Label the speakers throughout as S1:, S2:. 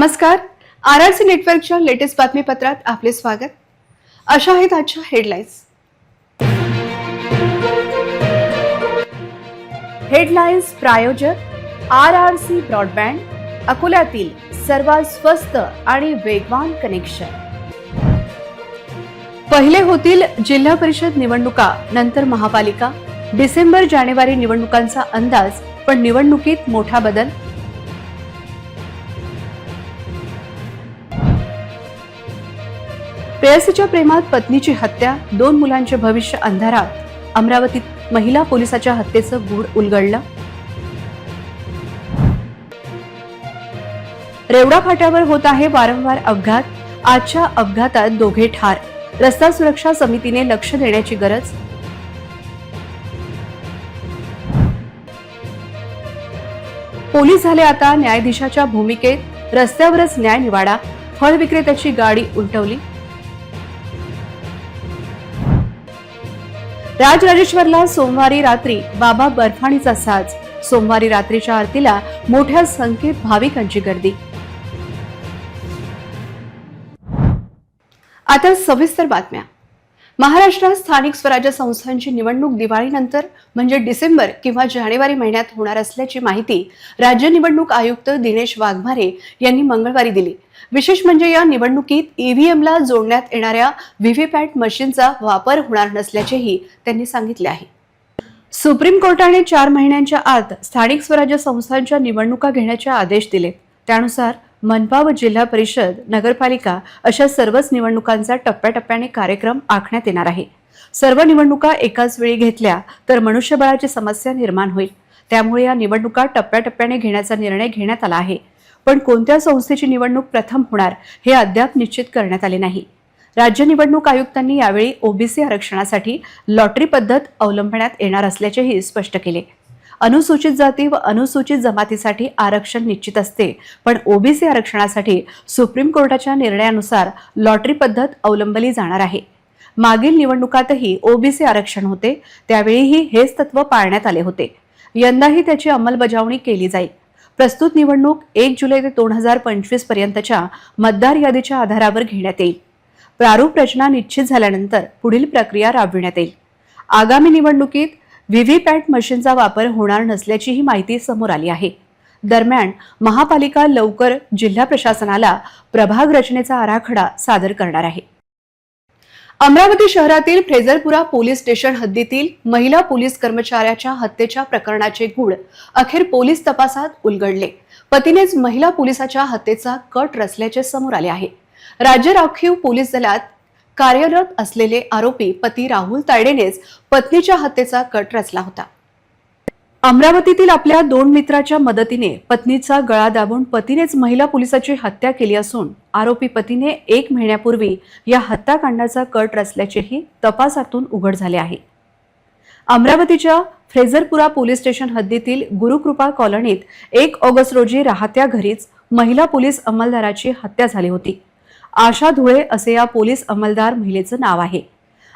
S1: नमस्कार. R R C नेटवर्कच्या latest बातमीपत्रात आपले स्वागत. अशा आहेत आजच्या हेडलाईन्स. हेडलाईन्स प्रायोजक आर आर सी ब्रॉडबँड अकोल्यातील सर्वात स्वस्त आणि वेगवान कनेक्शन. पहिले होतील जिल्हा परिषद निवडणुका नंतर महापालिका. डिसेंबर जानेवारी निवडणुकांचा अंदाज पण निवडणुकीत मोठा बदल प्रेयसीच्या प्रेमात पत्नीची हत्या दोन मुलांचे भविष्य अंधारात अमरावतीत महिला पोलिसाच्या हत्येचं गूढ उलगडलं? रेवडा फाट्यावर होत आहे वारंवार अपघात. आजच्या अपघातात दोघे ठार. रस्ता सुरक्षा समितीने लक्ष देण्याची गरज? पोलीस झाले आता न्यायाधीशाच्या भूमिकेत. रस्त्यावरच न्याय निवाडा. फळ विक्रेत्याची गाडी उलटवली. राजराजेश्वरला सोमवारी रात्री बाबा बर्फाणीचा साज. सोमवारी रात्रीच्या आरतीला मोठ्या संख्येत भाविकांची गर्दी. आता सविस्तर बातम्या. महाराष्ट्रात स्थानिक स्वराज्य संस्थांची निवडणूक दिवाळीनंतर म्हणजे डिसेंबर किंवा जानेवारी महिन्यात होणार असल्याची माहिती राज्य निवडणूक आयुक्त दिनेश वाघमारे यांनी मंगळवारी दिली. विशेष म्हणजे या निवडणुकीत ईव्हीएमला जोडण्यात येणाऱ्या व्हीव्हीपॅट मशीनचा वापर होणार नसल्याचेही त्यांनी सांगितले आहे. सुप्रीम कोर्टाने चार महिन्यांच्या आत स्थानिक स्वराज्य संस्थांच्या निवडणुका घेण्याचे आदेश दिले. त्यानुसार मनपा व जिल्हा परिषद नगरपालिका अशा सर्वच निवडणुकांचा टप्प्याटप्प्याने कार्यक्रम आखण्यात येणार आहे. सर्व निवडणुका एकाच वेळी घेतल्या तर मनुष्यबळाची समस्या निर्माण होईल. त्यामुळे या निवडणुका टप्प्याटप्प्याने घेण्याचा निर्णय घेण्यात आला आहे. पण कोणत्या संस्थेची निवडणूक प्रथम होणार हे अद्याप निश्चित करण्यात आले नाही. राज्य निवडणूक आयुक्तांनी यावेळी ओबीसी आरक्षणासाठी लॉटरी पद्धत अवलंबण्यात येणार असल्याचेही स्पष्ट केले. अनुसूचित जाती व अनुसूचित जमातीसाठी आरक्षण निश्चित असते. पण ओबीसी आरक्षणासाठी सुप्रीम कोर्टाच्या निर्णयानुसार लॉटरी पद्धत अवलंबली जाणार आहे. मागील निवडणुकातही ओबीसी आरक्षण होते. त्यावेळीही हेच तत्व पाळण्यात आले होते. यंदाही त्याची अंमलबजावणी केली जाईल. प्रस्तुत निवडणूक एक जुलै ते दोन हजार पंचवीस पर्यंतच्या मतदार यादीच्या आधारावर घेण्यात येईल. प्रारूप रचना निश्चित झाल्यानंतर पुढील प्रक्रिया राबविण्यात येईल. आगामी निवडणुकीत व्हीव्हीपॅट मशीनचा वापर होणार नसल्याचीही माहिती समोर आली आहे. दरम्यान महापालिका लवकर जिल्हा प्रशासनाला प्रभाग रचनेचा आराखडा सादर करणार आहे. अमरावती शहरातील फ्रेझरपुरा पोलीस स्टेशन हद्दीतील महिला पोलीस कर्मचाऱ्याच्या हत्येच्या प्रकरणाचे गूढ अखेर पोलीस तपासात उलगडले. पतीनेच महिला पोलिसाच्या हत्येचा कट रचल्याचे समोर आले आहे. राज्य राखीव पोलीस दलात कार्यरत असलेले आरोपी पती राहुल तायडेनेच पत्नीच्या हत्येचा कट रचला होता. अमरावतीतील आपल्या दोन मित्राच्या मदतीने पत्नीचा गळा दाबून पतीनेच महिला पोलिसाची हत्या केली असून आरोपी पतीने एक महिन्यापूर्वी या हत्याकांडाचा कट रचल्याचेही तपासातून उघड झाले आहे. अमरावतीच्या फ्रेझरपुरा पोलीस स्टेशन हद्दीतील गुरुकृपा कॉलनीत एक ऑगस्ट रोजी राहत्या घरीच महिला पोलीस अंमलदाराची हत्या झाली होती. आशा धुळे असे या पोलीस अंमलदार महिलेचं नाव आहे.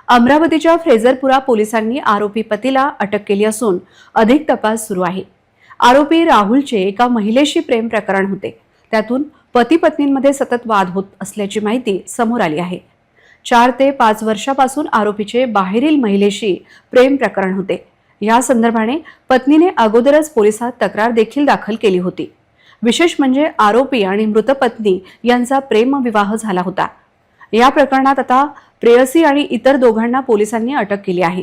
S1: अमरावतीच्या फ्रेझरपुरा पोलिसांनी आरोपी पतीला अटक केली असून अधिक तपास सुरू आहे. आरोपी राहुलचे एका महिलेशी प्रेम प्रकरण होते. त्यातून पती पत्नींमध्ये सतत वाद होत असल्याची माहिती समोर आली आहे. चार ते पाच वर्षापासून आरोपीचे बाहेरील महिलेशी प्रेम प्रकरण होते. या संदर्भाने पत्नीने अगोदरच पोलिसात तक्रार देखील दाखल केली होती. विशेष म्हणजे आरोपी आणि मृत पत्नी यांचा प्रेमविवाह झाला होता. या प्रकरणात आता प्रेयसी आणि इतर दोघांना पोलिसांनी अटक केली आहे.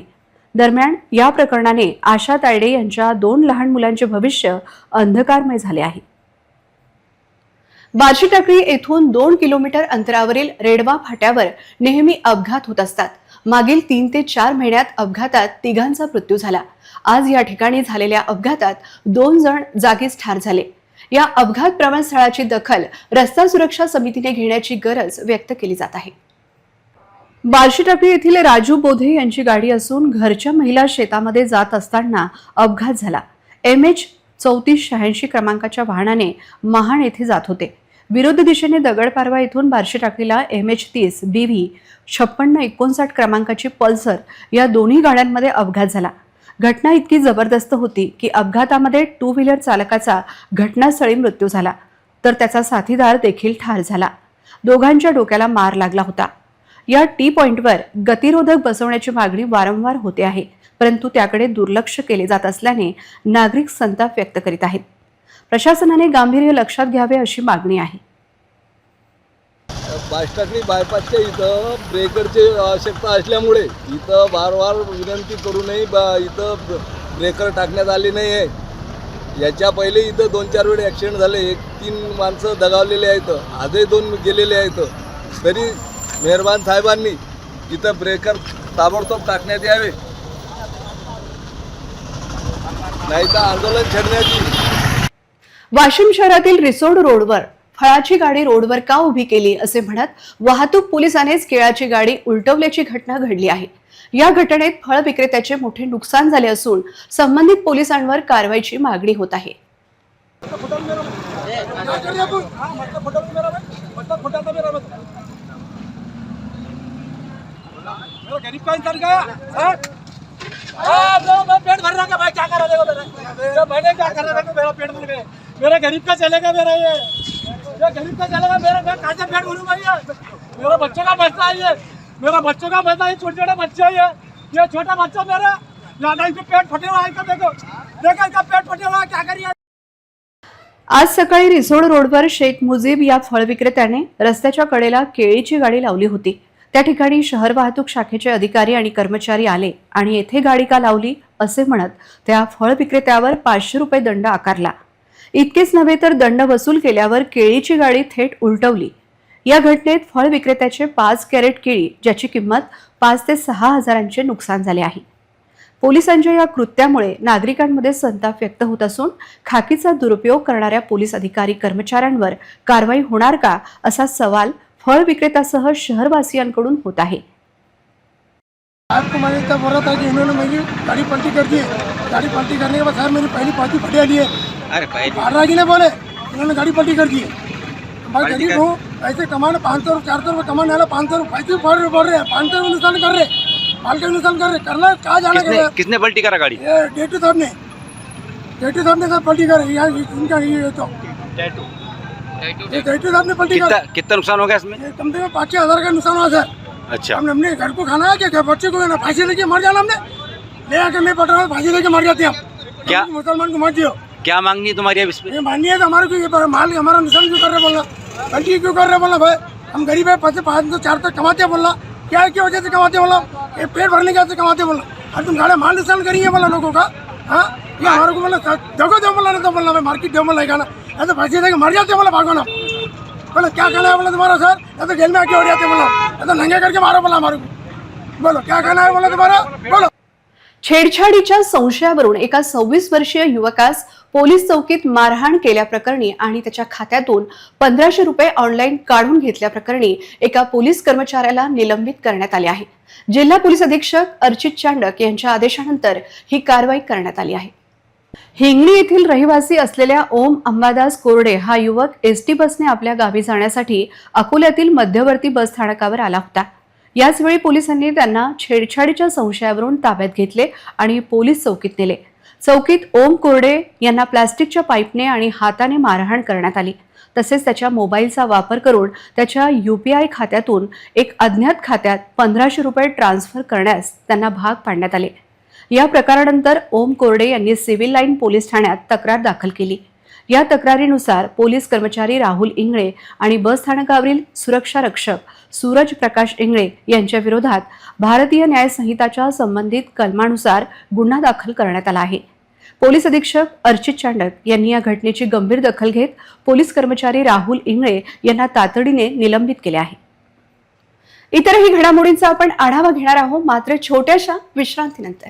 S1: दरम्यान या प्रकरणाने आशा तायडे यांच्या दोन लहान मुलांचे भविष्य अंधकारमय झाले आहे. बार्शी टाकळी येथून दोन किलोमीटर अंतरावरील रेडवा फाट्यावर नेहमी अपघात होत असतात. मागील तीन ते चार महिन्यात अपघातात तिघांचा मृत्यू झाला. आज या ठिकाणी झालेल्या अपघातात दोन जण जागीच ठार झाले. या अपघात प्रवण स्थळाची दखल रस्ता सुरक्षा समितीने घेण्याची गरज व्यक्त केली जात आहे. बार्शी टाकळी येथील राजू बोधे यांची गाडी असून घरच्या महिला शेतामध्ये जात असताना अपघात झाला. एम एच चौतीस शहाऐंशी क्रमांकाच्या वाहनाने महाड येथे जात होते. विरुद्ध दिशेने दगडपारवा येथून बार्शी टाकळीला एम एच तीस बी व्ही छप्पन्न एकोणसाठ क्रमांकाची पल्सर या दोन्ही गाड्यांमध्ये अपघात झाला. घटना इतकी जबरदस्त होती की अपघातामध्ये टू व्हीलर चालकाचा घटनास्थळी मृत्यू झाला. तर त्याचा साथीदार देखील ठार झाला. दोघांच्या डोक्याला मार लागला होता. या टी पॉइंटवर गतिरोधक बसवण्याची मागणी वारंवार होते आहे परंतु त्याकडे दुर्लक्ष केले जात असल्याने नागरिक संताप व्यक्त करीत आहेत. प्रशासनाने गांभीर्य लक्षात घ्यावे अशी मागणी आहे.
S2: बाष्टाकली बायपासच्या इथं ब्रेकरची आवश्यकता असल्यामुळे इथं वारंवार विनंती करूनही बा इथं ब्रेकर टाकण्यात आले नाही आहे याच्या पहिले इथं दोन चार वेळ ॲक्सिडेंट झाले. एक तीन माणसं दगावलेले आहेत. आजही दोन गेलेले आहेत. तरी मेहरबान साहेबांनी इथं ब्रेकर ताबडतोब टाकण्यात यावे. नाही तर आंदोलन छेडण्यात
S1: वाशिम शहरातील रिसोड रोडवर फळाची गाडी रोडवर का उभी केली असे म्हणत वाहतूक पोलिसानेच केळाची गाडी उलटवल्याची घटना घडली आहे. या घटनेत फळ विक्रेत्याचे मोठे नुकसान झाले असून संबंधित पोलिसांवर कारवाईची मागणी होत आहे.
S3: मेरा गरीब का गया पेट भर रहा भाई क्या कर रहा मेरा पेट भर गया मेरा गरीब का चलेगा मेरा ये। गरीब का चलेगा मेरा मैं कहाँ पेट भरूंगा ये मेरा बच्चों का मसला है ये। मेरा बच्चों का मसला है छोटे छोटे बच्चे ये। ये छोटा बच्चा मेरा। ज्यादा इसका पेट फटे हुआ है देखो। देखो इसका पेट फटे हुआ है क्या करिए?
S1: आज सकाळी रिसोड रोडवर शेख मुजीब या फळ विक्रेत्याने रस्त्याच्या कडेला केळीची गाडी लावली होती. त्या ठिकाणी शहर वाहतूक शाखेचे अधिकारी आणि कर्मचारी आले आणि येथे गाडी का लावली असे म्हणत त्या फळ विक्रेत्यावर पाचशे रुपये दंड आकारला. इतकेच नव्हे तर दंड वसूल केल्यावर केळीची गाडी थेट उलटवली. या घटनेत फळ विक्रेत्याचे पाच कॅरेट केळी ज्याची किंमत पाच ते सहा हजारांचे नुकसान झाले आहे. पोलिसांच्या या कृत्यामुळे नागरिकांमध्ये संताप व्यक्त होत असून खाकीचा दुरुपयोग करणाऱ्या पोलीस अधिकारी कर्मचाऱ्यांवर कारवाई होणार का असा सवाल फळ विक्रेत्यासह शहरवासियांकडून होत आहे.
S4: आपको मैंने इतना बोला था कि इन्होंने मेरी गाड़ी पलटी कर दी। है गाड़ी पलटी करने के बाद सर मेरी पहली पार्टी फटिया ली है
S5: अरे पहले
S4: भाड़ा के लिए बोले इन्होंने गाड़ी पलटी कर दी। है मैं गरीब हूँ पैसे कमाने पाँच सौ चार सौ रुपये कमाने वाला पाँच सौ रुपये पैसे बढ़ रहे बढ़ रहे हैं पाँच सौ नुकसान कर रहे माल का नुकसान कर रहे करना कहाँ जाना
S5: किसने किसने पलटी करा गाड़ी?
S4: डेटू साहब ने। डेटू साहब ने सर पलटी कर यहाँ इनका ये तो। डेटू। साहब ने पलटी
S5: कितना
S4: कर।
S5: कितना नुकसान हो गया इसमें?
S4: कम से कम पाँच छः हज़ार का नुकसान हुआ सर।
S5: अच्छा।
S4: हमने हमने घर को खाना है क्या क्या बच्चे को ना फांसी लेके मर जाना हमने। ले आके मैं पट हूँ फांसी लेके मर जाते हम।
S5: क्या?
S4: मुसलमान को मत दियो
S5: क्या मांगनी है तुम्हारी अब इसमें
S4: ये मानिए तो हमारे को ये पर- माल हमारा नुकसान क्यों कर रहे बोलना? गलती क्यों कर रहे बोलना भाई? हम गरीब है पैसे पाँच सौ चार सौ कमाते हैं बोलना। क्या की वजह से कमाते हैं बोला ये पेट भरने की वजह से कमाते हैं बोलना। और तुम गाड़े माल नुकसान करेंगे बोला लोगों का हाँ? ये हमारे को बोला जगह दो बोला नहीं तो बोलना भाई मार्केट दो बोला ना ऐसे पैसे देके मर जाते हैं बोला भागो ना बोलो क्या कहना है बोला तुम्हारा सर? या तो जेल में आके हो जाते बोला। या तो नंगे करके मारो बोला हमारे को। बोलो क्या कहना है बोला तुम्हारा? बोलो।
S1: छेडछाडीच्या संशयावरून एका सव्वीस वर्षीय युवकास पोलीस चौकीत मारहाण केल्याप्रकरणी आणि त्याच्या खात्यातून पंधराशे रुपये ऑनलाईन काढून घेतल्याप्रकरणी एका पोलीस कर्मचाऱ्याला निलंबित करण्यात आले आहे. जिल्हा पोलीस अधीक्षक अर्चित चांडक यांच्या आदेशानंतर ही कारवाई करण्यात आली आहे. हिंगणी येथील रहिवासी असलेल्या ओम अंबादास कोरडे हा युवक एस टी बसने आपल्या गावी जाण्यासाठी अकोल्यातील मध्यवर्ती बस स्थानकावर आला होता. याचवेळी पोलिसांनी त्यांना छेडछाडीच्या संशयावरून ताब्यात घेतले आणि पोलीस चौकीत नेले. चौकीत ओम कोरडे यांना प्लास्टिकच्या पाईपने आणि हाताने मारहाण करण्यात आली. तसेच त्याच्या मोबाईलचा वापर करून त्याच्या यूपीआय खात्यातून एक अज्ञात खात्यात पंधराशे रुपये ट्रान्स्फर करण्यास त्यांना भाग पाडण्यात आले. या प्रकारानंतर ओम कोरडे यांनी सिव्हिल लाईन पोलीस ठाण्यात तक्रार दाखल केली. या तक्रारीनुसार पोलीस कर्मचारी राहुल इंगळे आणि बस स्थानकावरील सुरक्षा रक्षक सूरज प्रकाश इंगळे यांच्या विरोधात भारतीय न्याय संहिताच्या संबंधित कलमानुसार गुन्हा दाखल करण्यात आला आहे. पोलीस अधीक्षक अर्चित चांडक यांनी या घटनेची गंभीर दखल घेत पोलीस कर्मचारी राहुल इंगळे यांना तातडीने निलंबित केले आहे. इतरही घडामोडींचा आपण आढावा घेणार आहोत मात्र छोट्याशा विश्रांतीनंतर.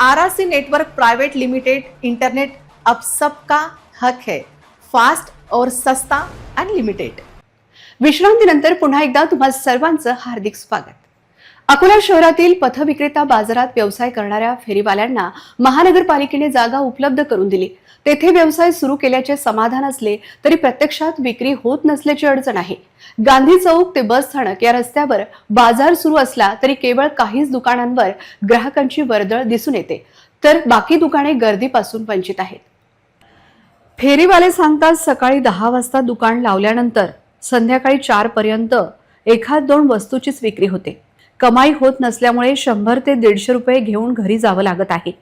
S6: R R C network private limited internet अब सबका हक है फास्ट और सस्ता अनलिमिटेड
S1: विश्रांतीनंतर पुन्हा एकदा तुम्हा सर्वांचं हार्दिक स्वागत. अकोला शहरातील पथविक्रेता बाजारात व्यवसाय करणाऱ्या फेरीवाल्यांना महानगरपालिकेने जागा उपलब्ध करून दिली. तेथे व्यवसाय सुरू केल्याचे समाधान असले तरी प्रत्यक्षात विक्री होत नसल्याची अडचण आहे. गांधी चौक ते बस स्थानक या रस्त्यावर बाजार सुरू असला तरी केवळ काहीच दुकानांवर ग्राहकांची वर्दळ दिसून येते. तर बाकी दुकाने गर्दीपासून वंचित आहेत. फेरीवाले सांगतात सकाळी दहा वाजता दुकान लावल्यानंतर संध्याकाळी चार पर्यंत एखाद दोन वस्तूचीच विक्री होते. कमाई होत नसल्यामुळे शंभर ते दीडशे रुपये घेऊन घरी जावं लागत आहे.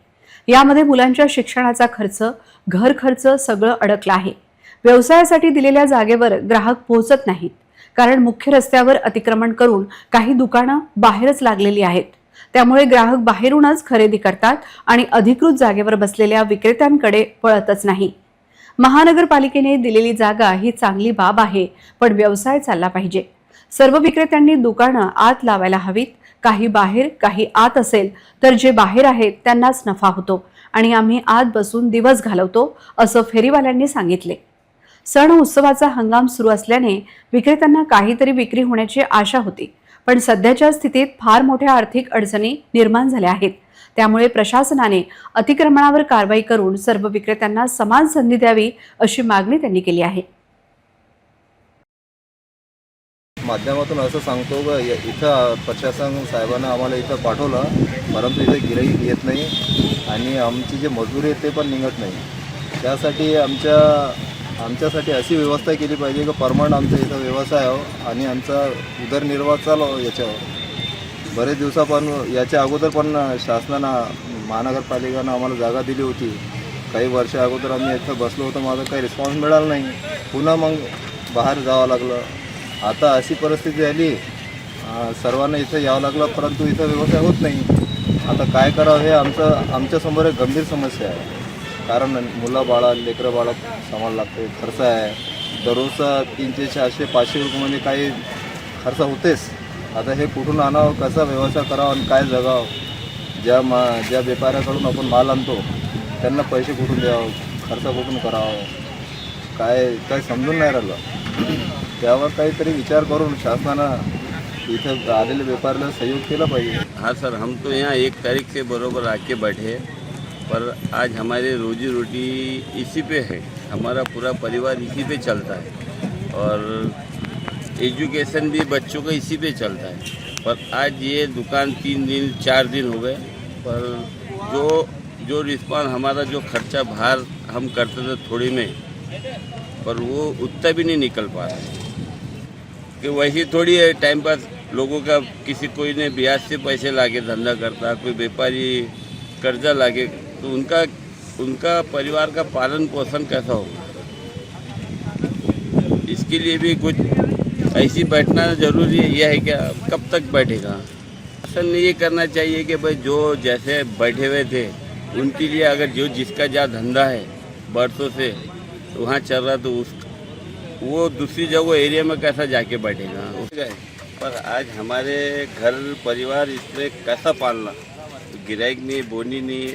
S1: यामध्ये मुलांच्या शिक्षणाचा खर्च घर खर्च सगळं अडकलं आहे. व्यवसायासाठी दिलेल्या जागेवर ग्राहक पोहोचत नाहीत. कारण मुख्य रस्त्यावर अतिक्रमण करून काही दुकानं बाहेरच लागलेली आहेत. त्यामुळे ग्राहक बाहेरूनच खरेदी करतात आणि अधिकृत जागेवर बसलेल्या विक्रेत्यांकडे पळतच नाही. महानगरपालिकेने दिलेली जागा ही चांगली बाब आहे पण व्यवसाय चालला पाहिजे. सर्व विक्रेत्यांनी दुकानं आत लावायला हवीत. काही बाहेर काही आत असेल तर जे बाहेर आहेत त्यांनाच नफा होतो आणि आम्ही आत बसून दिवस घालवतो असं फेरीवाल्यांनी सांगितले. सण उत्सवाचा हंगाम सुरू असल्याने विक्रेत्यांना काहीतरी विक्री होण्याची आशा होती पण सध्याच्या स्थितीत फार मोठ्या आर्थिक अडचणी निर्माण झाल्या आहेत. त्यामुळे प्रशासनाने अतिक्रमणावर कारवाई करून सर्व विक्रेत्यांना समान संधी द्यावी अशी मागणी त्यांनी केली आहे.
S2: माध्यमातून असं सांगतो ग इथं प्रशासन साहेबांना आम्हाला इथं पाठवलं परंतु इथं गिराईक येत नाही आणि आमची जे मजुरी आहे ते पण निघत नाही. त्यासाठी आमच्या आमच्यासाठी अशी व्यवस्था केली पाहिजे की परमनंट आमचा इथं व्यवसाय हो आणि आमचा उदरनिर्वाह चालव याच्यावर. बरेच दिवसापासून याच्या अगोदर पण शासनानं महानगरपालिकेनं आम्हाला जागा दिली होती. काही वर्ष अगोदर आम्ही इथं बसलो होतो माझा काही रिस्पॉन्स मिळाला नाही. पुन्हा मग बाहेर जावं लागलं. आता अशी परिस्थिती आली सर्वांना इथं यावं लागलं परंतु इथं व्यवसाय होत नाही. आता काय करावं हे आमचं आमच्यासमोर एक गंभीर समस्या आहे. कारण मुलं बाळा लेकरं बाळा सांभाळ लागते खर्च आहे. दररोजचा तीनशे चारशे पाचशे रुपयामध्ये काही खर्च होतेच. आता हे कुठून आणावं कसा व्यवसाय करावा आणि काय जगावं? ज्या मा ज्या व्यापाऱ्याकडून आपण माल आणतो त्यांना पैसे कुठून द्यावं? खर्च कुठून करावं? काय काय समजून नाही राहिलं. त्यावर विचार करून शासनानं इथं व्यापाऱ्याला सहयोग केला
S7: हाँ सर, हम तो यहाँ एक तारीख से बरोबर आके बैठे पर आज हमारी रोजी रोटी इसी पे है। हमारा पूरा परिवार इसी पे चलता है, और एजुकेशन भी बच्चों का इसी पे चलता है। पर आज ये दुकान तीन दिन, चार दिन हो गए, पर जो जो रिस्पॉन्स हमारा जो खर्चा बाहर हम करते थे थोड़ी में, पर वो उतना भी नहीं निकल पा रहा है। कि वही थोड़ी है टाइम पास लोगों का किसी कोई ने ब्याज से पैसे लाके धंधा करता, कोई व्यापारी कर्जा लाके तो उनका उनका परिवार का पालन पोषण कैसा होगा? इसके लिए भी कुछ ऐसी बैठना ज़रूरी है, यह है क्या कब तक बैठेगा? शासन ये करना चाहिए कि भाई जो जैसे बैठे हुए थे, उनके लिए अगर जो जिसका जहाँ धंधा है, बरसों से वहाँ चल रहा तो उस वो दूसरी जगह एरिया में कैसा जाके बैठेगा? पर आज हमारे घर परिवार इसमें कैसा पालना? गिराइक नहीं बोनी नहीं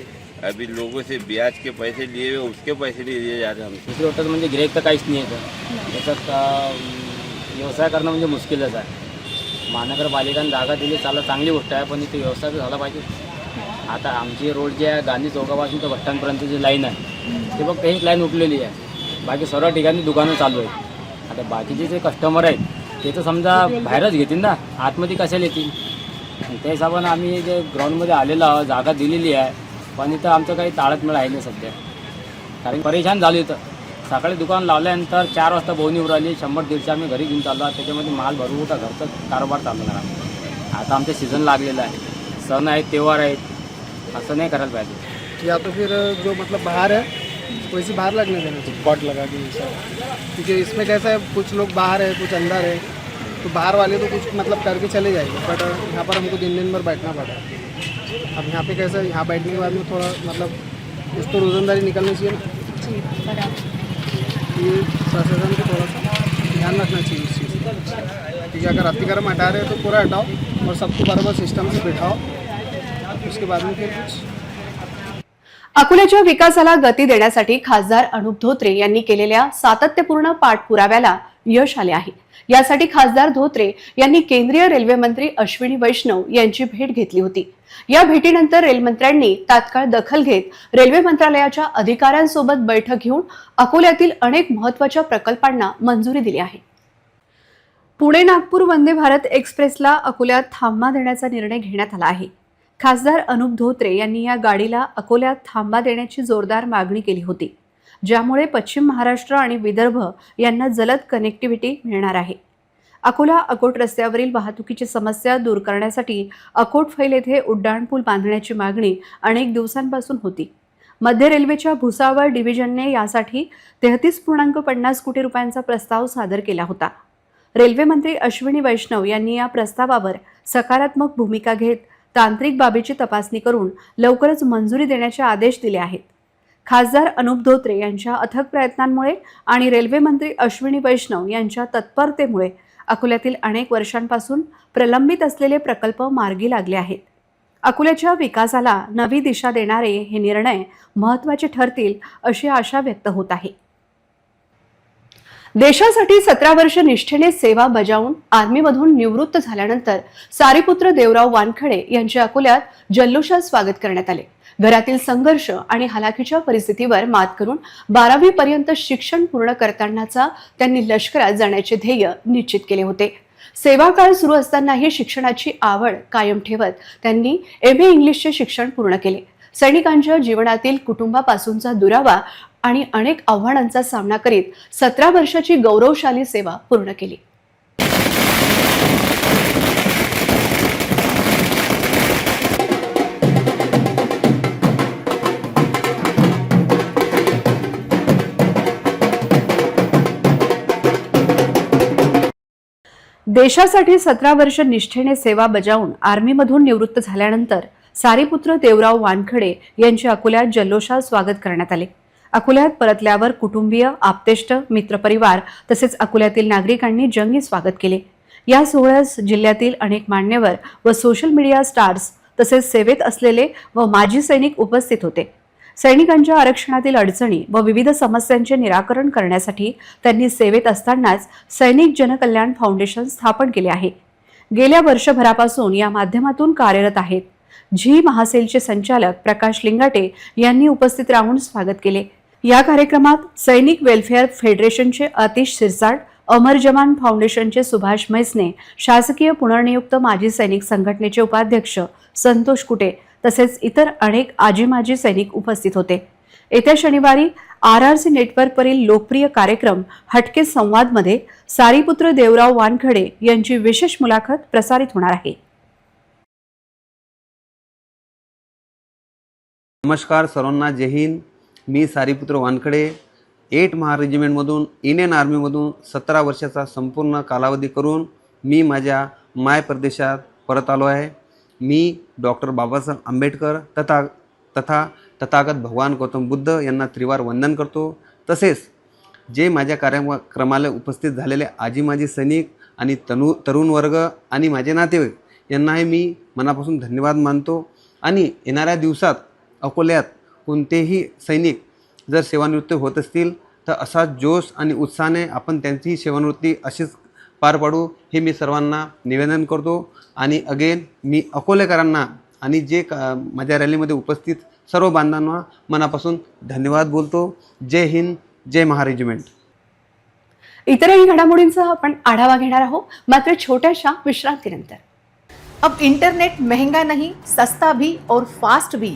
S7: अभी लोगों से ब्याज के पैसे लिए हुए उसके पैसे नहीं दिए जा रहे हमसे।
S8: दुसरी गोष्ट म्हणजे गिरेक तर काहीच नाही येतं त्याच्यात अं, व्यवसाय करणं म्हणजे मुश्किलच आहे महानगरपालिकाने जागा दिली चाललं चांगली गोष्ट आहे पण इथे व्यवसाय तर झाला पाहिजे. आता आमची रोड जी आहे गांधी चौकापासून तर भट्टांपर्यंत जी लाईन आहे ते फक्त एक लाईन उठलेली आहे. बाकी सर्व ठिकाणी दुकानं चालू आहेत. आता बाकीचे जे कस्टमर आहेत ते तर समजा बाहेरच घेतील ना आतमध्ये कशाला येतील? त्या हिशोबानं आम्ही जे ग्राउंडमध्ये आलेलो आहोत जागा दिलेली आहे पण इथं आमचं काही ताळतमेळ आहे नाही सध्या. कारण परेशान झालो इथं. सकाळी दुकान लावल्यानंतर चार वाजता बोवणी उराली शंभर दीडशे आम्ही घरी घेऊन चाललो. आहे त्याच्यामध्ये माल भरू होता घरचं कारोबार चालणार आता आमचं सीझन लागलेलं आहे. सण आहेत त्योहार आहेत. असं नाही करायला पाहिजे.
S4: या तो फिर जो मतलब बाहर है वैसे बाहर लगने देना। चाहिए स्पॉट लगा के क्योंकि इसमें कैसा है कुछ लोग बाहर है कुछ अंदर है तो बाहर वाले तो कुछ मतलब करके चले जाएँगे। बट यहाँ पर हमको दिन दिन भर बैठना पड़ा। अब यहाँ पे कैसा यहाँ बैठने के बाद में थोड़ा मतलब कुछ तो रोजंदारी निकलनी चाहिए ना। ये प्रशासन को थोड़ा सा ध्यान रखना चाहिए इस चीज़ का क्योंकि अगर अतिक्रम हटा रहे हो तो पूरा हटाओ और सबको बराबर सिस्टम से बिठाओ। उसके बाद में फिर कुछ
S1: अकोल्याच्या विकासाला गती देण्यासाठी खासदार अनुप धोत्रे यांनी केलेल्या सातत्यपूर्ण पाठपुराव्याला यश आले आहे. यासाठी खासदार धोत्रे यांनी केंद्रीय रेल्वे मंत्री अश्विनी वैष्णव यांची भेट घेतली होती. या भेटीनंतर रेल्वेमंत्र्यांनी तात्काळ दखल घेत रेल्वे मंत्रालयाच्या अधिकाऱ्यांसोबत बैठक घेऊन अकोल्यातील अनेक महत्त्वाच्या प्रकल्पांना मंजुरी दिली आहे. पुणे नागपूर वंदे भारत एक्सप्रेसला अकोल्यात थांबा देण्याचा निर्णय घेण्यात आला आहे. खासदार अनुप धोत्रे यांनी या गाडीला अकोल्यात थांबा देण्याची जोरदार मागणी केली होती ज्यामुळे पश्चिम महाराष्ट्र आणि विदर्भ यांना जलद कनेक्टिव्हिटी मिळणार आहे. अकोला अकोट रस्त्यावरील वाहतुकीची समस्या दूर करण्यासाठी अकोट फैल येथे उड्डाणपूल बांधण्याची मागणी अनेक दिवसांपासून होती. मध्य रेल्वेच्या भुसावळ डिव्हिजनने यासाठी तेहतीस पूर्णांक पन्नास कोटी रुपयांचा प्रस्ताव सादर केला होता. रेल्वेमंत्री अश्विनी वैष्णव यांनी या प्रस्तावावर सकारात्मक भूमिका घेत तांत्रिक बाबीची तपासणी करून लवकरच मंजुरी देण्याचे आदेश दिले आहेत. खासदार अनुप धोत्रे यांच्या अथक प्रयत्नांमुळे आणि रेल्वे मंत्री अश्विनी वैष्णव यांच्या तत्परतेमुळे अकोल्यातील अनेक वर्षांपासून प्रलंबित असलेले प्रकल्प मार्गी लागले आहेत. अकोल्याच्या विकासाला नवी दिशा देणारे हे निर्णय महत्त्वाचे ठरतील अशी आशा व्यक्त होत आहे. देशासाठी सतरा वर्ष निष्ठेने सेवा बजावून आर्मीमधून निवृत्त झाल्यानंतर सारीपुत्र देवराव वानखडे यांचे अकोल्यात जल्लोषात स्वागत करण्यात आले. घरातील संघर्ष आणि हलाखीच्या परिस्थितीवर मात करून बारावी पर्यंत शिक्षण पूर्ण करतानाचा त्यांनी लष्करात जाण्याचे ध्येय निश्चित केले होते. सेवा काळ सुरू असतानाही शिक्षणाची आवड कायम ठेवत त्यांनी एम ए इंग्लिशचे शिक्षण पूर्ण केले. सैनिकांच्या जीवनातील कुटुंबापासूनचा दुरावा आणि अनेक आव्हानांचा सामना करीत सतरा वर्षाची गौरवशाली सेवा पूर्ण केली. देशासाठी सतरा वर्ष निष्ठेने सेवा बजावून आर्मीमधून निवृत्त झाल्यानंतर सारीपुत्र देवराव वानखडे यांचे अकोल्यात जल्लोषात स्वागत करण्यात आले. अकोल्यात परतल्यावर कुटुंबीय आप्तेष्ट मित्रपरिवार तसेच अकोल्यातील नागरिकांनी जंगी स्वागत केले. या सोहळ्यास जिल्ह्यातील अनेक मान्यवर व सोशल मीडिया स्टार्स तसेच सेवेत असलेले व माजी सैनिक उपस्थित होते. सैनिकांच्या आरक्षणातील अडचणी व विविध समस्यांचे निराकरण करण्यासाठी त्यांनी सेवेत असतानाच सैनिक जनकल्याण फाउंडेशन स्थापन केले आहे. गेल्या वर्षभरापासून या माध्यमातून कार्यरत आहेत. झी महासेलचे संचालक प्रकाश लिंगाटे यांनी उपस्थित राहून स्वागत केले. या कार्यक्रमात सैनिक वेलफेअर फेडरेशनचे अतिश सिरसाट अमर जवान फाउंडेशनचे सुभाष म्हैसने शासकीय पुनर्नियुक्त माजी सैनिक संघटनेचे उपाध्यक्ष संतोष कुटे तसेच इतर अनेक आजी माजी सैनिक उपस्थित होते. येत्या शनिवारी आर आर सी नेटवर्कवरील लोकप्रिय कार्यक्रम हटके संवादमध्ये सारीपुत्र देवराव वानखडे यांची विशेष मुलाखत प्रसारित होणार आहे.
S9: नमस्कार सर्वांना जय हिंद. मी सारीपुत्र वानखडे एट महा रेजिमेंटमधून इंडियन आर्मीमधून सतरा वर्षाचा संपूर्ण कालावधी करून मी माझ्या माय प्रदेशात परत आलो आहे. मी डॉक्टर बाबासाहेब आंबेडकर तथा तथा तथागत भगवान गौतम बुद्ध यांना त्रिवार वंदन करतो. तसेच जे माझ्या कार्यक्रमाला उपस्थित झालेले आजी माजी सैनिक आणि तनु तरुण वर्ग आणि माझे नातेवाईक यांनाही मी मनापासून धन्यवाद मानतो. आणि येणाऱ्या दिवसात अकोल्यात कोणतेही सैनिक जर सेवानिवृत्त होत असतील तर असा जोश आणि उत्साहाने आपण त्यांची सेवानिवृत्ती अशीच पार पाडू हे मी सर्वांना निवेदन करतो. आणि अगेन मी अकोलेकरांना आणि जे का माझ्या रॅलीमध्ये उपस्थित सर्व बांधवांना मनापासून धन्यवाद बोलतो. जय हिंद जय महारेजिमेंट.
S1: इतरही घडामोडींचा आपण आढावा घेणार आहोत मात्र छोट्याशा विश्रांतीनंतर.
S6: अब इंटरनेट महंगा नहीं सस्ता भी और फास्ट भी.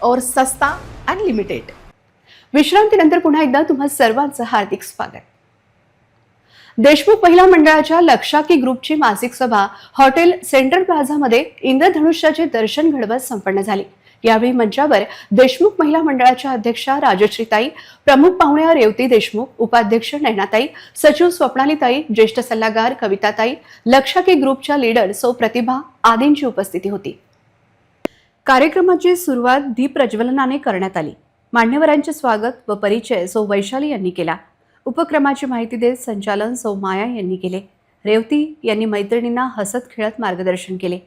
S6: और सस्ता अनलिमिटेड
S1: विश्रांतीनंतर पुन्हा एकदा तुम्हा सर्वांचं हार्दिक स्वागत. देशमुख महिला मंडळाच्या लक्षाकी ग्रुपची मासिक सभा हॉटेल सेंट्रल प्लाझामध्ये इंद्रधनुष्याचे दर्शन घडवत संपन्न झाली. यावेळी मंचावर देशमुख महिला मंडळाच्या अध्यक्षा राजश्रीताई प्रमुख पाहुण्या रेवती देशमुख उपाध्यक्ष नैनाताई सचिव स्वप्नालीताई ज्येष्ठ सल्लागार कविताताई लक्षाकी ग्रुपच्या लीडर सौ प्रतिभा आदींची उपस्थिती होती. कार्यक्रमाची सुरुवात दीप प्रज्वलनाने करण्यात आली. मान्यवरांचे स्वागत व परिचय सौ वैशाली यांनी केला. उपक्रमाची माहिती देत संचालन सौ माया यांनी केले. रेवती यांनी मैत्रिणींना हसत खेळत मार्गदर्शन केले.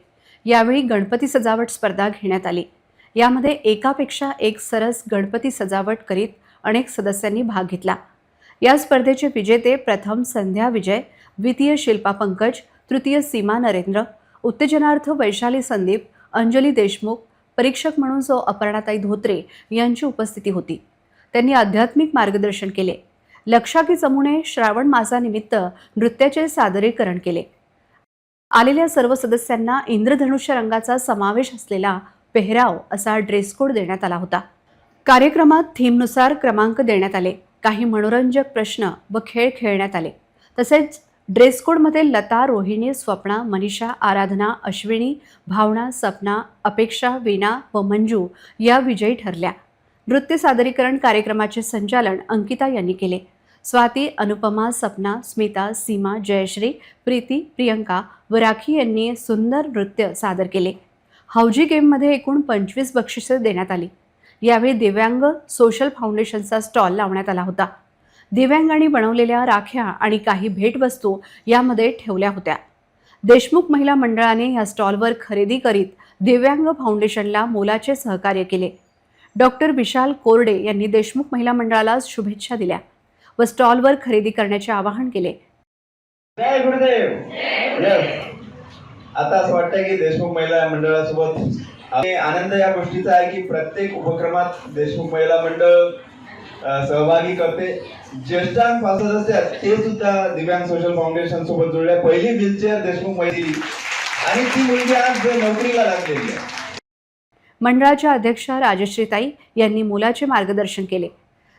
S1: यावेळी गणपती सजावट स्पर्धा घेण्यात आली. यामध्ये एकापेक्षा एक सरस गणपती सजावट करीत अनेक सदस्यांनी भाग घेतला. या स्पर्धेचे विजेते प्रथम संध्या विजय द्वितीय शिल्पा पंकज तृतीय सीमा नरेंद्र उत्तेजनार्थ वैशाली संदीप अंजली देशमुख परीक्षक म्हणून जो अपर्णाताई धोत्रे यांची उपस्थिती होती. त्यांनी आध्यात्मिक मार्गदर्शन केले. लक्षाकी चमूने श्रावण मासानिमित्त नृत्याचे सादरीकरण केले. आलेल्या सर्व सदस्यांना इंद्रधनुष्य रंगाचा समावेश असलेला पेहराव असा ड्रेस कोड देण्यात आला होता. कार्यक्रमात थीमनुसार क्रमांक देण्यात आले. काही मनोरंजक प्रश्न व खेळ खेळण्यात आले. तसेच ड्रेसकोडमध्ये लता रोहिणी स्वप्ना मनीषा आराधना अश्विनी भावना सपना अपेक्षा वीणा व मंजू या विजयी ठरल्या. नृत्य सादरीकरण कार्यक्रमाचे संचालन अंकिता यांनी केले. स्वाती अनुपमा सपना स्मिता सीमा जयश्री प्रीती प्रियंका व राखी यांनी सुंदर नृत्य सादर केले. हाऊजी गेममध्ये एकूण पंचवीस बक्षिसे देण्यात आली. यावेळी दिव्यांग सोशल फाउंडेशनचा स्टॉल लावण्यात आला होता. दिव्यांगांनी बनवलेल्या राख्या आणि काही भेटवस्तू यामध्ये ठेवल्या होत्या. देशमुख महिला मंडळाने या स्टॉलवर खरेदी करीत दिव्यांग फाउंडेशनला मोलाचे सहकार्य केले. डॉक्टर विशाल कोरडे यांनी देशमुख महिला मंडळाला शुभेच्छा दिल्या व स्टॉलवर खरेदी करण्याचे आवाहन केले.
S10: जय गुरुदेव! आता असं वाटतं की देशमुख महिला मंडळासोबत आनंद या गोष्टीचा आहे की प्रत्येक उपक्रमात देशमुख महिला मंडळ सहभागी करते. ज्येष्ठांग सदस्य ते सुद्धा दिव्यांग सोशल फाउंडेशन सोबत जुळले. पहिली व्हीलचेअर देशमुख मैत्री. आणि ती मुलगी आज नोकरीला लागलेली आहे.
S1: मंडळाच्या अध्यक्षा राजश्रीताई यांनी मुलाचे मार्गदर्शन केले.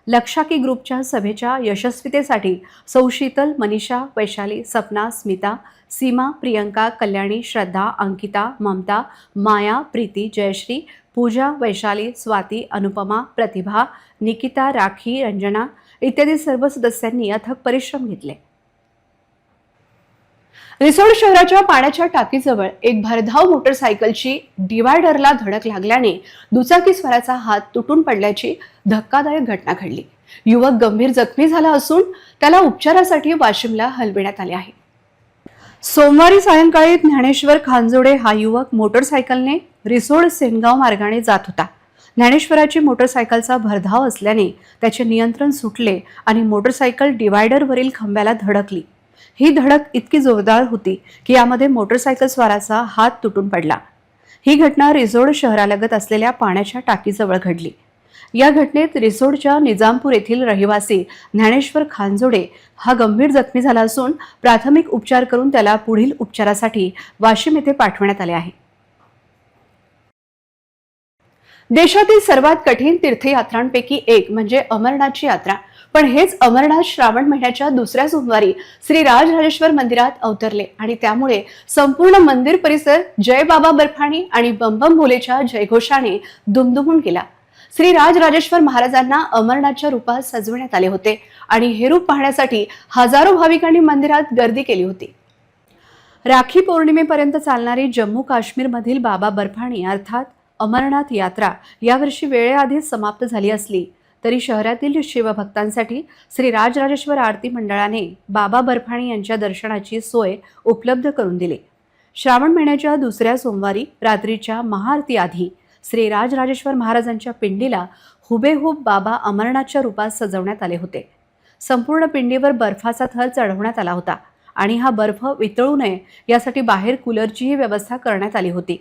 S1: लक्षाकी ग्रुपच्या सभेच्या यशस्वीतेसाठी सौशीतल मनीषा वैशाली सपना स्मिता सीमा प्रियंका कल्याणी श्रद्धा अंकिता ममता माया प्रीती जयश्री पूजा वैशाली स्वाती अनुपमा प्रतिभा निकिता राखी रंजना इत्यादी सर्व सदस्यांनी अथक परिश्रम घेतले रिसोड शहराच्या पाण्याच्या टाकीजवळ एक भरधाव मोटरसायकलची डिवायडरला धडक लागल्याने दुचाकी स्वराचा हात तुटून पडल्याची धक्कादायक घटना घडली युवक गंभीर जखमी झाला असून त्याला उपचारासाठी वाशिमला हलविण्यात आले आहे सोमवारी सायंकाळी ज्ञानेश्वर खांजोडे हा युवक मोटरसायकलने रिसोड सेनगाव मार्गाने जात होता. ज्ञानेश्वराची मोटरसायकलचा भरधाव असल्याने त्याचे नियंत्रण सुटले आणि मोटरसायकल डिवायडरवरील खांब्याला धडकली. ही धडक इतकी जोरदार होती की यामध्ये मोटरसायकल स्वाराचा हात तुटून पडला. ही घटना रिसोड शहरालगत असलेल्या पाण्याच्या टाकीजवळ घडली. या घटनेत रिसोडच्या निजामपूर येथील रहिवासी ज्ञानेश्वर खानजोडे हा गंभीर जखमी झाला असून प्राथमिक उपचार करून त्याला पुढील उपचारासाठी वाशिम येथे पाठवण्यात आले आहे. देशातील सर्वात कठीण तीर्थयात्रांपैकी एक म्हणजे अमरनाथची यात्रा. पण हेच अमरनाथ श्रावण महिन्याच्या दुसऱ्या सोमवारी श्री राजराजेश्वर मंदिरात अवतरले आणि त्यामुळे संपूर्ण मंदिर परिसर जय बाबा बर्फाणी आणि बंबम भोलेच्या जयघोषाने दुमदुमून गेला. श्री राजराजेश्वर महाराजांना अमरनाथच्या रूपात सजवण्यात आले होते आणि हे रूप पाहण्यासाठी हजारो भाविकांनी मंदिरात गर्दी केली होती. राखी पौर्णिमेपर्यंत चालणारी जम्मू काश्मीरमधील बाबा बर्फाणी अर्थात अमरनाथ यात्रा यावर्षी वेळेआधीच समाप्त झाली असली तरी शहरातील शिवभक्तांसाठी श्री राजराजेश्वर आरती मंडळाने बाबा बर्फाणी यांच्या दर्शनाची सोय उपलब्ध करून दिली. श्रावण महिन्याच्या दुसऱ्या सोमवारी रात्रीच्या महाआरती आधी श्री राजराजेश्वर महाराजांच्या पिंडीला हुबेहूब बाबा अमरनाथच्या रूपात सजवण्यात आले होते. संपूर्ण पिंडीवर बर्फाचा थर चढवण्यात आला होता आणि हा बर्फ वितळू नये यासाठी बाहेर कूलरचीही व्यवस्था करण्यात आली होती.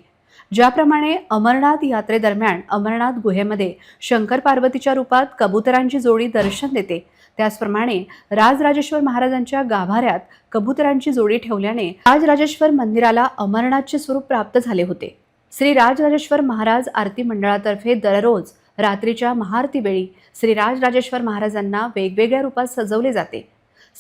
S1: ज्याप्रमाणे अमरनाथ यात्रेदरम्यान अमरनाथ गुहेमध्ये शंकर पार्वतीच्या रूपात कबुतरांची जोडी दर्शन देते. त्याचप्रमाणे राजराजेश्वर महाराजांच्या गाभाऱ्यात कबुतरांची जोडी ठेवल्याने राजराजेश्वर मंदिराला अमरनाथचे स्वरूप प्राप्त झाले होते. श्री राजराजेश्वर महाराज आरती मंडळातर्फे दररोज रात्रीच्या महाआरतीवेळी श्री राजराजेश्वर महाराजांना वेगवेगळ्या रूपात सजवले जाते.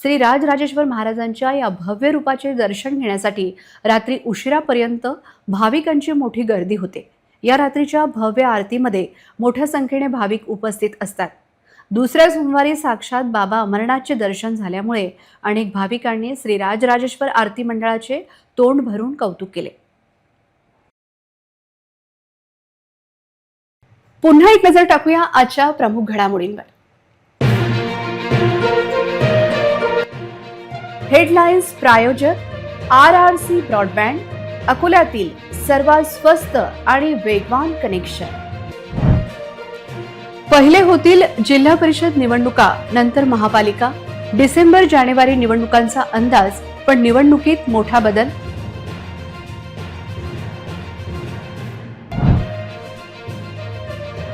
S1: श्री राजराजेश्वर महाराजांच्या या भव्य रूपाचे दर्शन घेण्यासाठी रात्री उशिरापर्यंत भाविकांची मोठी गर्दी होते. या रात्रीच्या भव्य आरतीमध्ये मोठ्या संख्येने भाविक उपस्थित असतात. दुसऱ्या सोमवारी साक्षात बाबा अमरनाथचे दर्शन झाल्यामुळे अनेक भाविकांनी श्री राजराजेश्वर आरती मंडळाचे तोंड भरून कौतुक केले. पुन्हा एक नजर टाकूया आजच्या प्रमुख घडामोडींवर. हेडलाईन्स प्रायोजक आर आर सी ब्रॉडबँड अकोल्यातील सर्वात स्वस्त आणि वेगवान कनेक्शन. पहिले होतील जिल्हा परिषद निवडणुका नंतर महापालिका. डिसेंबर जानेवारी निवडणुकांचा अंदाज पण निवडणुकीत मोठा बदल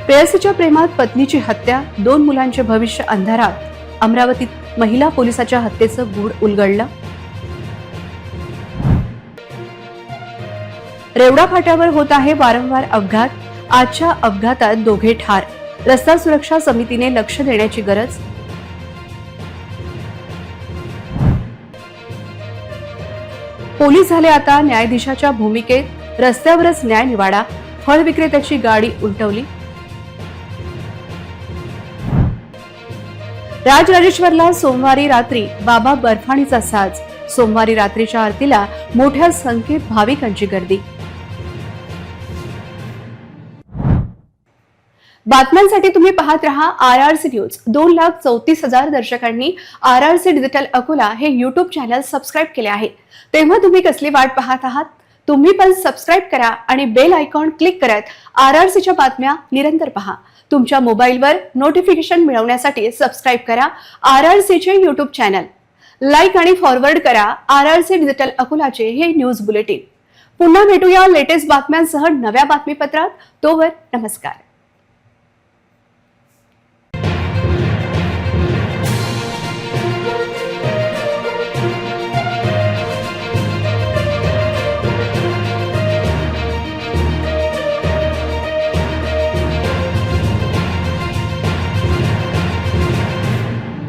S1: प्रेयसीच्या प्रेमात पत्नीची हत्या दोन मुलांचे भविष्य अंधारात अमरावतीत महिला पोलिसाच्या हत्येचं गूढ उलगडलं? रेवडा फाट्यावर होत आहे वारंवार अपघात. आजच्या अपघातात दोघे ठार. रस्ता सुरक्षा समितीने लक्ष देण्याची गरज? पोलीस झाले आता न्यायाधीशाच्या भूमिकेत. रस्त्यावरच न्याय निवाडा. फळ विक्रेत्याची गाडी उलटवली. राजराजेश्वरला सोमवारी रात्री बाबा बर्फाणीचा साज. सोमवारी रात्रीच्या आरतीला मोठ्या संख्येत भाविकांची गर्दी. बातम्यांसाठी तुम्ही पाहत रहा आर आर सी न्यूज. दोन लाख चौतीस हजार दर्शकांनी R R C digital Akola हे युट्यूब चॅनल सबस्क्राईब केले आहे. तेव्हा तुम्ही कसली वाट पाहत आहात? तुम्ही पण सबस्क्राईब करा आणि बेल आयकॉन क्लिक करत आर आर सीच्या बातम्या निरंतर पहा. तुमच्या मोबाईलवर नोटिफिकेशन मिळवण्यासाठी सबस्क्राईब करा आर आर सीचे युट्यूब चॅनल लाईक आणि फॉरवर्ड करा आर आर सी डिजिटल अकोलाचे हे न्यूज बुलेटिन पुन्हा भेटूया लेटेस्ट बातम्यांसह नव्या बातमीपत्रात. तोवर नमस्कार.